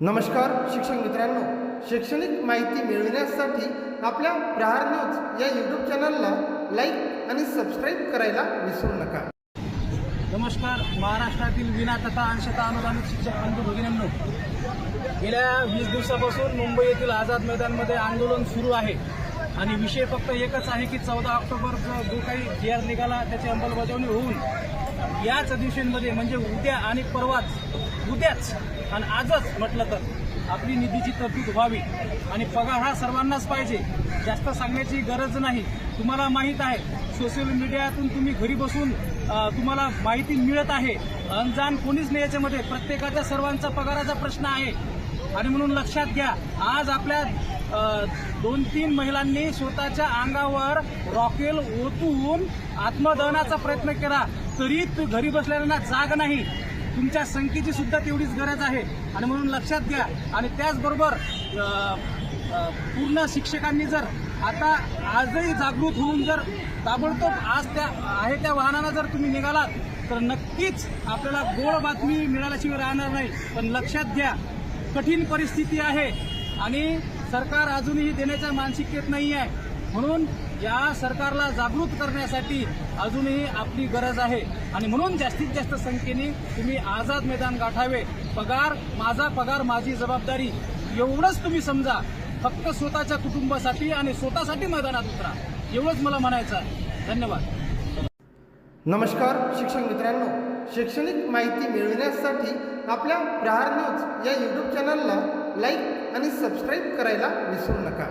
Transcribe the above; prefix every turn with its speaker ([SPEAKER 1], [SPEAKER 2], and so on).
[SPEAKER 1] नमस्कार शिक्षक मित्रांनो. शैक्षणिक माहिती मिळविण्यासाठी आपल्या प्रहार न्यूज या यूट्यूब चॅनलला लाईक आणि सबस्क्राईब करायला विसरू नका.
[SPEAKER 2] नमस्कार महाराष्ट्रातील विना तथा अंशता अनुदानित शिक्षक बंधू भगिनींनो. गेल्या वीस दिवसापासून मुंबई येथील आझाद मैदानमध्ये आंदोलन सुरू आहे. आणि विषय फक्त एकच आहे की चौदा ऑक्टोबरचा जो काही जी निघाला त्याची अंमलबजावणी होऊन याच दिवशींमध्ये म्हणजे उद्या आणि परवाच उद्याच आणि आजच म्हटलं तर आपली निधीची तरतूद व्हावी. आणि पगार हा सर्वांनाच पाहिजे. जास्त सांगण्याची गरज नाही. तुम्हाला माहीत आहे सोशल मीडियातून तुम्ही घरी बसून तुम्हाला माहिती मिळत आहे. अनजान कोणीच नाही याच्यामध्ये. प्रत्येकाचा सर्वांचा पगाराचा प्रश्न आहे. आणि म्हणून लक्षात घ्या आज आपल्या दोन तीन महिलांनी स्वतःच्या अंगावर रॉकेल ओतून आत्मदहनाचा प्रयत्न केला. तरी तू घरी बसलेल्यांना जाग नाही. तुमच्या संख्येची सुद्धा तेवढीच गरज आहे. आणि म्हणून लक्षात घ्या. आणि त्याचबरोबर पूर्ण शिक्षकांनी जर आता आजही जागृत होऊन जर ताबडतोब आज त्या आहे त्या वाहनानं जर तुम्ही निघालात तर नक्कीच आपल्याला गोड बातमी मिळाल्याशिवाय राहणार नाही. पण लक्षात घ्या कठीण परिस्थिती आहे. आणि सरकार अजूनही देण्याच्या मानसिकतेत नाही आहे म्हणून या सरकारला जागृत करण्यासाठी अजूनही आपली गरज आहे. आणि म्हणून जास्तीत जास्त संख्येने तुम्ही आझाद मैदान गाठावे. पगार माझा पगार माझी जबाबदारी एवढंच तुम्ही समजा. फक्त स्वतःच्या कुटुंबासाठी आणि स्वतःसाठी मैदानात उतरा. एवढंच मला म्हणायचं आहे. धन्यवाद.
[SPEAKER 1] नमस्कार शिक्षक मित्रांनो. शैक्षणिक माहिती मिळविण्यासाठी आपल्या प्रहार न्यूज या यूट्यूब चॅनलला लाईक आणि सबस्क्राईब करायला विसरू नका.